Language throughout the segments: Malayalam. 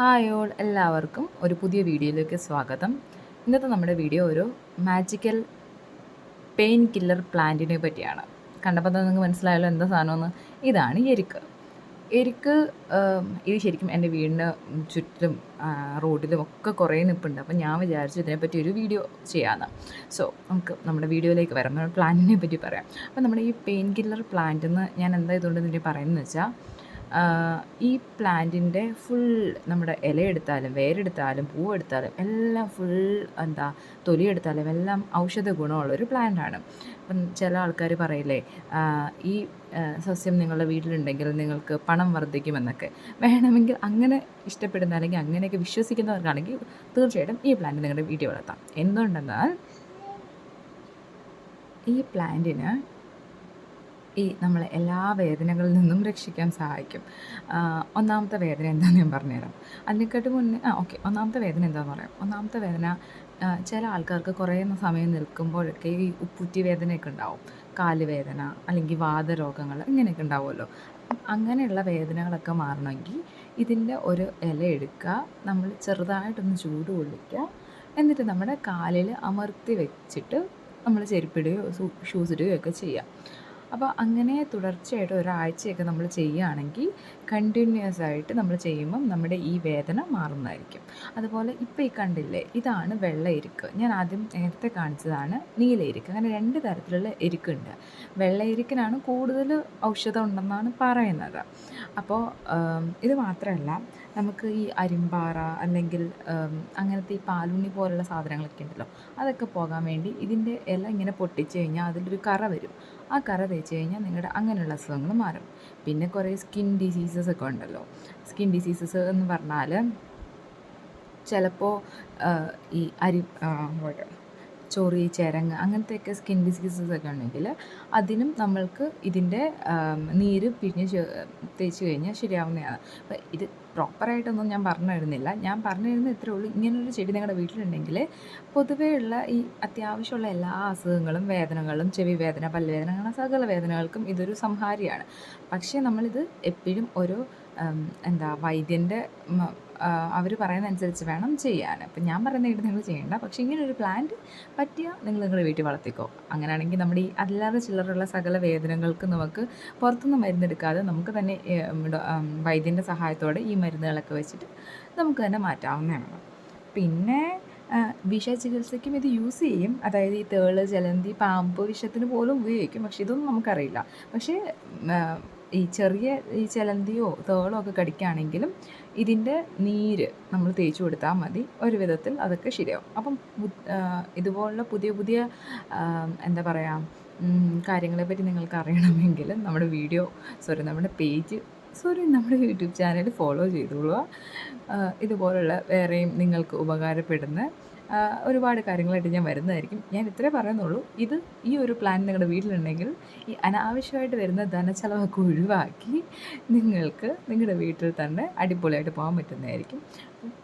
ഹായ് ഓൾ എല്ലാവർക്കും ഒരു പുതിയ വീഡിയോയിലേക്ക് സ്വാഗതം. ഇന്നത്തെ നമ്മുടെ വീഡിയോ ഒരു മാജിക്കൽ പെയിൻ കില്ലർ പ്ലാന്റിനെ പറ്റിയാണ്. കണ്ടപ്പോൾ തന്നെ നിങ്ങൾക്ക് മനസ്സിലായല്ലോ എന്താ സാധനമെന്ന്? ഇതാണ് എരിക്ക്. എരിക്ക് ഇത് ശരിക്കും എന്റെ വീടിന് ചുറ്റിലും റോഡിലും ഒക്കെ കുറേ നിൽപ്പുണ്ട് അപ്പം ഞാൻ വിചാരിച്ചു ഇതിനെപ്പറ്റി ഒരു വീഡിയോ ചെയ്യാമെന്ന്. സോ നമുക്ക് നമ്മുടെ വീഡിയോയിലേക്ക് വരാം. നമ്മുടെ പ്ലാന്റിനെ പറ്റി പറയാം. അപ്പം നമ്മുടെ ഈ പെയിൻ കില്ലർ പ്ലാന്റ് എന്ന് ഞാൻ എന്താ ഇതുകൊണ്ട് ഇതിന്റെ പറയുന്നത് വെച്ചാൽ ഈ പ്ലാന്റിന്റെ ഫുൾ നമ്മുടെ ഇല എടുത്താലും വേരെടുത്താലും പൂവെടുത്താലും എല്ലാം ഫുൾ എന്താ തൊലി എടുത്താലും എല്ലാം ഔഷധ ഗുണമുള്ളൊരു പ്ലാന്റാണ്. അപ്പം ചില ആൾക്കാർ പറയില്ലേ ഈ സസ്യം നിങ്ങളുടെ വീട്ടിലുണ്ടെങ്കിൽ നിങ്ങൾക്ക് പണം വർദ്ധിക്കുമെന്നൊക്കെ. വേണമെങ്കിൽ അങ്ങനെ ഇഷ്ടപ്പെടുന്ന അല്ലെങ്കിൽ അങ്ങനെയൊക്കെ വിശ്വസിക്കുന്നവർക്കാണെങ്കിൽ തീർച്ചയായിട്ടും ഈ പ്ലാന്റ് നിങ്ങളുടെ വീട്ടിൽ വളർത്താം. എന്തുകൊണ്ടെന്നാൽ ഈ പ്ലാന്റിന് ഈ നമ്മളെ എല്ലാ വേദനകളിൽ നിന്നും രക്ഷിക്കാൻ സഹായിക്കും. ഒന്നാമത്തെ വേദന എന്താണെന്ന് ഞാൻ പറഞ്ഞുതരാം. അതിനെക്കാട്ട് മുന്നേ ആ ഓക്കെ ഒന്നാമത്തെ വേദന എന്താണെന്ന് പറയാം. ഒന്നാമത്തെ വേദന ചില ആൾക്കാർക്ക് കുറേ സമയം നിൽക്കുമ്പോഴൊക്കെ ഈ ഉപ്പുറ്റി വേദനയൊക്കെ ഉണ്ടാവും. കാൽ വേദന അല്ലെങ്കിൽ വാതരോഗങ്ങൾ ഇങ്ങനെയൊക്കെ ഉണ്ടാവുമല്ലോ. അങ്ങനെയുള്ള വേദനകളൊക്കെ മാറണമെങ്കിൽ ഇതിന്റെ ഒരു ഇല എടുക്കുക നമ്മൾ ചെറുതായിട്ടൊന്ന് ചൂട് കൊള്ളിക്കുക എന്നിട്ട് നമ്മുടെ കാലിൽ അമർത്തി വെച്ചിട്ട് നമ്മൾ ചെരുപ്പിടുകയോ ഷൂസ് ഇടുകയോ ഒക്കെ ചെയ്യാം അപ്പോൾ അങ്ങനെ തുടർച്ചയായിട്ട് ഒരാഴ്ചയൊക്കെ നമ്മൾ ചെയ്യുകയാണെങ്കിൽ കണ്ടിന്യൂസ് ആയിട്ട് നമ്മൾ ചെയ്യുമ്പം നമ്മുടെ ഈ വേദന മാറുന്നതായിരിക്കും. അതുപോലെ ഇപ്പോൾ ഈ കണ്ടില്ലേ ഇതാണ് വെള്ള എരുക്ക്. ഞാൻ ആദ്യം നേരത്തെ കാണിച്ചതാണ് നീല എരുക്ക്. അങ്ങനെ രണ്ട് തരത്തിലുള്ള എരുക്കുണ്ട്. വെള്ള എരുക്കിനാണ് കൂടുതൽ ഔഷധം ഉണ്ടെന്നാണ് പറയുന്നത്. അപ്പോൾ ഇത് മാത്രമല്ല നമുക്ക് ഈ അരിമ്പാറ അല്ലെങ്കിൽ അങ്ങനത്തെ ഈ പാലുണ്ണി പോലുള്ള സാധനങ്ങളൊക്കെ ഉണ്ടല്ലോ അതൊക്കെ പോകാൻ വേണ്ടി ഇതിന്റെ ഇല ഇങ്ങനെ പൊട്ടിച്ച് കഴിഞ്ഞാൽ അതിലൊരു കറ വരും. ആ കറ തേച്ച് കഴിഞ്ഞാൽ നിങ്ങളുടെ അങ്ങനെയുള്ള അസുഖങ്ങൾ മാറും. പിന്നെ കുറേ സ്കിൻ ഡിസീസസ് ഒക്കെ ഉണ്ടല്ലോ. സ്കിൻ ഡിസീസസ് എന്ന് പറഞ്ഞാൽ ചിലപ്പോൾ ഈ അരി? ചൊറി ചിരങ്ങ് അങ്ങനത്തെയൊക്കെ സ്കിൻ ഡിസീസസ് ഒക്കെ ഉണ്ടെങ്കിൽ അതിനും നമ്മൾക്ക് ഇതിന്റെ നീര് പിഴിഞ്ഞ് തേച്ച് കഴിഞ്ഞാൽ ശരിയാവുന്നതാണ്. അപ്പോൾ ഇത് പ്രോപ്പറായിട്ടൊന്നും ഞാൻ പറഞ്ഞു തരുന്നില്ല. ഞാൻ പറഞ്ഞു തരുന്നത് ഇത്രേ ഉള്ളൂ. ഇങ്ങനൊരു ചെടി നിങ്ങളുടെ വീട്ടിലുണ്ടെങ്കിൽ പൊതുവേ ഉള്ള ഈ അത്യാവശ്യമുള്ള എല്ലാ അസുഖങ്ങളും വേദനകളും ചെവി വേദന പല്ലുവേദന അങ്ങനെ സകല വേദനകൾക്കും ഇതൊരു സംഹാരിയാണ്. പക്ഷേ നമ്മളിത് എപ്പോഴും ഒരു എന്താ വൈദ്യന്റെ അവർ പറയുന്നതനുസരിച്ച് വേണം ചെയ്യാൻ. അപ്പം ഞാൻ പറയുന്നതായിട്ട് നിങ്ങൾ ചെയ്യേണ്ട. പക്ഷേ ഇങ്ങനെ ഒരു പ്ലാന്റ് പറ്റിയാൽ നിങ്ങൾ നിങ്ങളുടെ വീട്ടിൽ വളർത്തിക്കോ. അങ്ങനെയാണെങ്കിൽ നമ്മുടെ ഈ അല്ലാതെ ചില്ലറുള്ള സകല വേദനകൾക്ക് നമുക്ക് പുറത്തുനിന്ന് മരുന്നെടുക്കാതെ നമുക്ക് തന്നെ വൈദ്യന്റെ സഹായത്തോടെ ഈ മരുന്നുകളൊക്കെ വെച്ചിട്ട് നമുക്ക് തന്നെ മാറ്റാവുന്നതാണ് പിന്നെ വിഷ ചികിത്സയ്ക്കും ഇത് യൂസ് ചെയ്യും. അതായത് ഈ തേൾ ജലന്തി പാമ്പ് വിഷത്തിന് പോലും ഉപയോഗിക്കും. പക്ഷേ ഇതൊന്നും നമുക്കറിയില്ല. പക്ഷേ ഈ ചെറിയ ഈ ചിലന്തിയോ തേളോ ഒക്കെ കടിക്കുകയാണെങ്കിലും ഇതിന്റെ നീര് നമ്മൾ തേച്ച് കൊടുത്താൽ മതി. ഒരു വിധത്തിൽ അതൊക്കെ ശരിയാവും. അപ്പം ഇതുപോലുള്ള പുതിയ പുതിയ എന്താ പറയുക കാര്യങ്ങളെപ്പറ്റി നിങ്ങൾക്ക് അറിയണമെങ്കിൽ നമ്മുടെ വീഡിയോ സോറി നമ്മുടെ പേജ് സോറി നമ്മുടെ യൂട്യൂബ് ചാനൽ ഫോളോ ചെയ്തോളുക. ഇതുപോലുള്ള വേറെയും നിങ്ങൾക്ക് ഉപകാരപ്പെടുന്ന ഒരുപാട് കാര്യങ്ങളായിട്ട് ഞാൻ വരുന്നതായിരിക്കും. ഞാൻ ഇത്രേ പറയുന്നുള്ളൂ. ഇത് ഈ ഒരു പ്ലാൻ നിങ്ങളുടെ വീട്ടിലുണ്ടെങ്കിൽ ഈ അനാവശ്യമായിട്ട് വരുന്ന ധനച്ചെലവൊക്കെ ഒഴിവാക്കി നിങ്ങൾക്ക് നിങ്ങളുടെ വീട്ടിൽ തന്നെ അടിപൊളിയായിട്ട് പോകാൻ പറ്റുന്നതായിരിക്കും.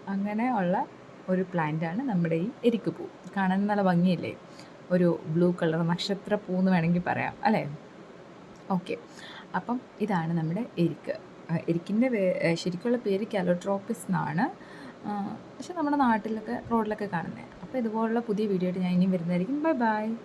അങ്ങനെ ഉള്ള ഒരു പ്ലാന്റാണ് നമ്മുടെ ഈ എരിക്കുപൂ. കാണാൻ നല്ല ഭംഗിയില്ലേ? ഒരു ബ്ലൂ കളർ നക്ഷത്ര പൂ എന്ന് വേണമെങ്കിൽ പറയാം അല്ലേ? ഓക്കെ അപ്പം ഇതാണ് നമ്മുടെ എരിക്ക്. എരിക്കിന്റെ ശരിക്കുള്ള പേര് കാലോട്രോപ്പിസ് എന്നാണ്. പക്ഷെ നമ്മുടെ നാട്ടിലൊക്കെ റോഡിലൊക്കെ കാണുന്നത് അപ്പോൾ ഇതുപോലുള്ള പുതിയ വീഡിയോ ആയിട്ട് ഞാൻ ഇനിയും വരുന്നതായിരിക്കും. Bye bye.